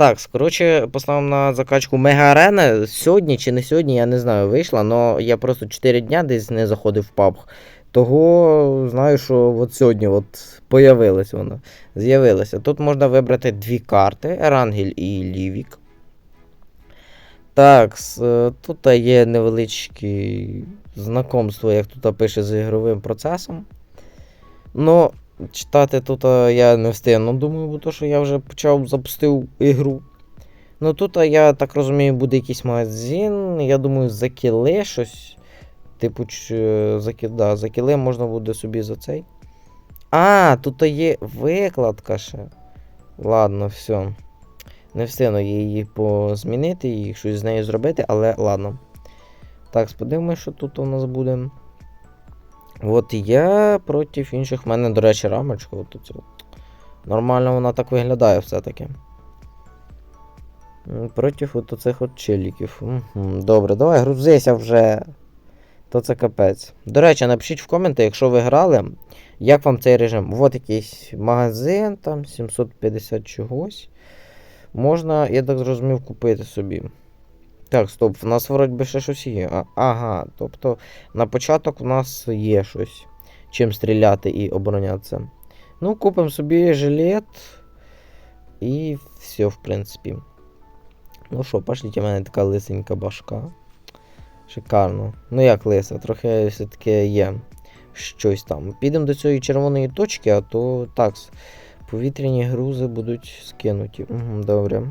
Так, коротше, поставив на закачку Мега Арена. Сьогодні чи не сьогодні, я не знаю, вийшла, але я просто 4 дня десь не заходив в PUBG. Того знаю, що от сьогодні от появилась вона. З'явилася. Тут можна вибрати дві карти: Ерангель і Лівік. Так, тут є невеличке знакомство, як тут пише з ігровим процесом. Ну, читати тут я не встигну, думаю, бо то, що я вже почав запустив ігру. Ну тут, я так розумію, буде якийсь магазин. Я думаю, за кіли щось. Типу, ч- за, да, за можна буде собі за цей. А, тут є викладка ще. Ладно, все. Не встигну її позмінити і щось з нею зробити, але ладно. Так, подивимось, що тут у нас буде. От я проти інших. В мене, до речі, рамочка. От оця. Нормально вона так виглядає все-таки. Проти от оцих от челіків. Мгм, Добре, давай грузися вже. То це капець. До речі, напишіть в коменти, якщо ви грали, як вам цей режим. От якийсь магазин, там 750 чогось. Можна, я так зрозумів, купити собі. Так, стоп, в нас вроді би ще щось є. А, ага, тобто на початок в нас є щось, чим стріляти і оборонятися. Ну, купимо собі жилет. І все, в принципі. Ну що, пошліть, у мене така лисенька башка. Шикарно. Ну як лиса, трохи все-таки є щось там. Підемо до цієї червоної точки, а то так. Повітряні грузи будуть скинуті. Угу, добре.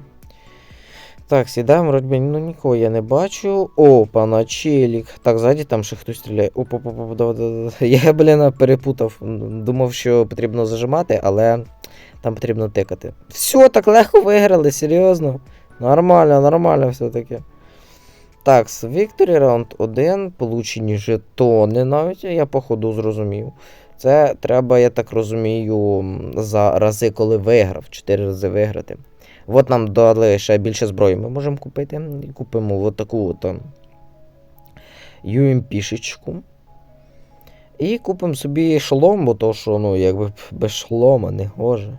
Так, сідаємо, вроді, ну нікого я не бачу. Опа, на челік. Так, ззаді там ще хтось стріляє. Опа, опа, опа, да. Я, блін, перепутав. Думав, що потрібно зажимати, але там потрібно тикати. Все, так легко виграли, серйозно. Нормально, нормально все-таки. Так, Victory Round 1, получені жетони навіть, я походу зрозумів. Це треба, я так розумію, за рази, коли виграв. 4 рази виграти. От нам дали ще більше зброї. Ми можемо купити. Купимо от таку от ем, UMP-шечку. І купимо собі шолом, бо то, що, ну, якби без шолома не гоже.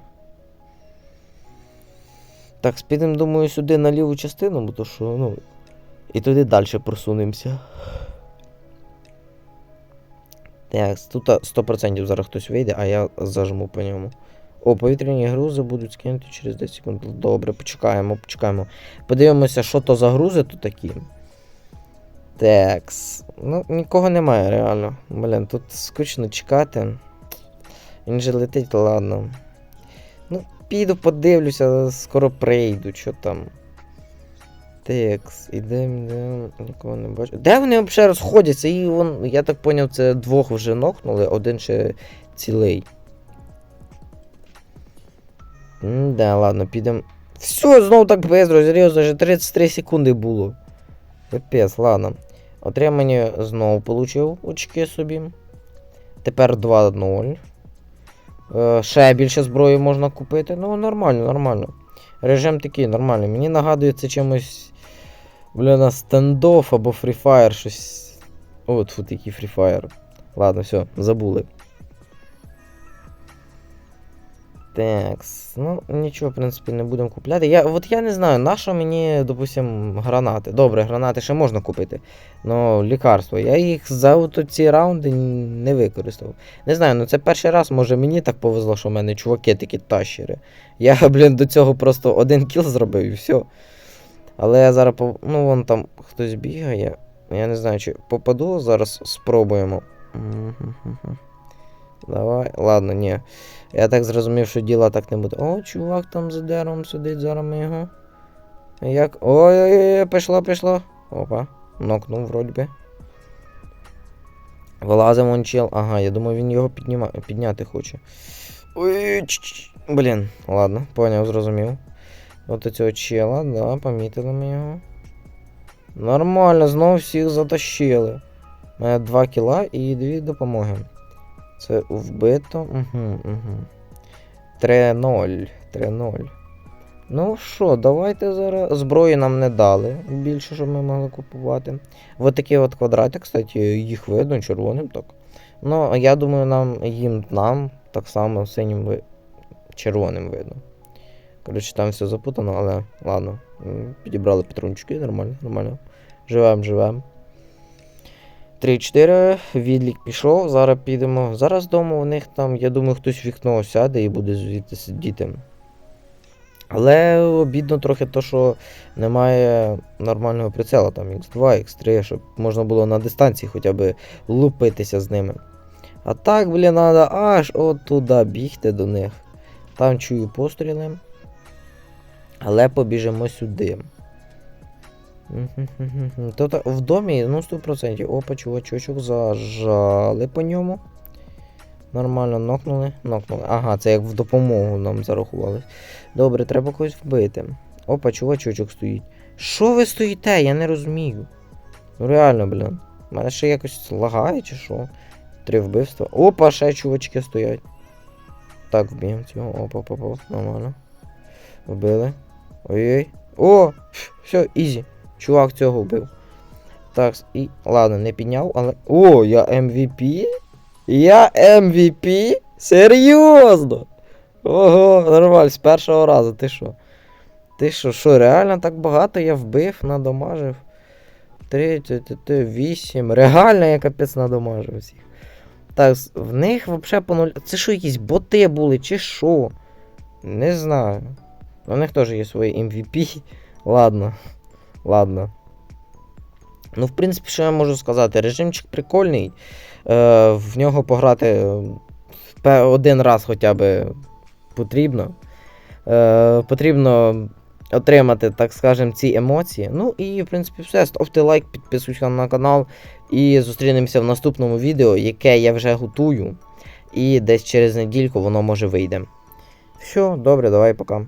Так, підемо, думаю, сюди на ліву частину, бо то що, ну. І туди далі просунемося. Так, тут 100% зараз хтось вийде, а я зажму по ньому. О, повітряні грузи будуть скинуті через 10 секунд. Добре, почекаємо, почекаємо. Подивимося, що то за грузи тут такі. Такс. Ну, нікого немає, реально. Блін, тут скучно чекати. Він же летить, ладно. Ну, піду подивлюся, скоро прийду, що там. Текс, ідем, ідем, нікого не бачу. Де вони взагалі розходяться? І вон, я так поняв, це двох вже нокнули, один ще цілий. Да, ладно, підемо. Все, знову так бистро, серйозно, вже 33 секунди було. Капець, ладно. Отримання знову получив очки собі. Тепер 2-0. Е, ще більше зброї можна купити. Ну, нормально, нормально. Режим такий нормальний. Мені нагадує це чимось. Бля, стендоф або Fire, щось. О, тут який Fire. Ладно, все, забули. Такс. Ну, нічого, в принципі, не будемо купляти. Я, от я не знаю, на що мені, допустим, гранати. Добре, гранати ще можна купити. Ну, лікарство. Я їх за ці раунди не використав. Не знаю, ну це перший раз, може мені так повезло, що в мене чуваки такі тащери. Я, блін, до цього просто один кіл зробив і все. Але я зараз пов... Ну, вон там хтось бігає. Я не знаю, чи попаду, зараз спробуємо. Давай. Ладно, ні. Я так зрозумів, що діла так не буде. О, чувак там за деревом сидить, зараз ми його. Як. Ой-ой-ой, пішло, пішло. Опа. Нокнув, вроді би. Вилазив вон чел. Ага, я думаю, він його підніма... підняти хоче. Ой, ч-ч. Блін, ладно, поняв, зрозумів. От цього чела, да, помітили ми його. Нормально, знову всіх затащили. У мене 2 кіла і 2 допомоги. Це вбито. Угу, угу. 3-0. 3-0. Ну що, давайте зараз. Зброї нам не дали більше, щоб ми могли купувати. Ось такі от квадрати, кстати, їх видно червоним так. Ну, я думаю, нам їм нам так само синім ви... червоним видно. Коротше, там все запутано, але ладно. Підібрали патрончики, нормально, нормально. Живем, живем. 3-4, відлік пішов, зараз підемо. Зараз вдома у них там, я думаю, хтось вікно сяде і буде звідти сидіти. Але обідно трохи то, що немає нормального прицела, там X2, X3, щоб можна було на дистанції хоча б лупитися з ними. А так, блін, треба аж от туди бігти до них. Там чую постріли. Але побіжимо сюди. Тобто в домі, ну 100%. Опа, чувачочок, зажали по ньому. Нормально нокнули. Нокнули. Ага, це як в допомогу нам зарахували. Добре, треба когось вбити. Опа, чувачочок стоїть. Що ви стоїте? Я не розумію. Ну реально, блін. У мене ще якось лагає чи що? Три вбивства. Опа, ще чувачки стоять. Так, вб'ємо цього. Опа, опа, опа. Нормально. Вбили. Ой-ой. О! Все, ізі. Чувак цього вбив. Так, і. Ладно, не підняв, але. О, я MVP? Я MVP? Серйозно? Ого, нормально, з першого разу, ти що? Ти що, що, реально так багато я вбив, надамажив? 3, 8. Реально я капець надамажив всіх. Так, в них взагалі по нуль. Це що, якісь боти були, чи що? Не знаю. У них теж є свої MVP. Ладно. Ладно. Ну, в принципі, що я можу сказати? Режимчик прикольний. Е, в нього пограти е, один раз хоча б потрібно. Е, потрібно отримати, так скажем, ці емоції. Ну і, в принципі, все. Ставте лайк, підписуйтесь на канал. І зустрінемося в наступному відео, яке я вже готую. І десь через недільку воно може вийде. Все, добре, давай, пока.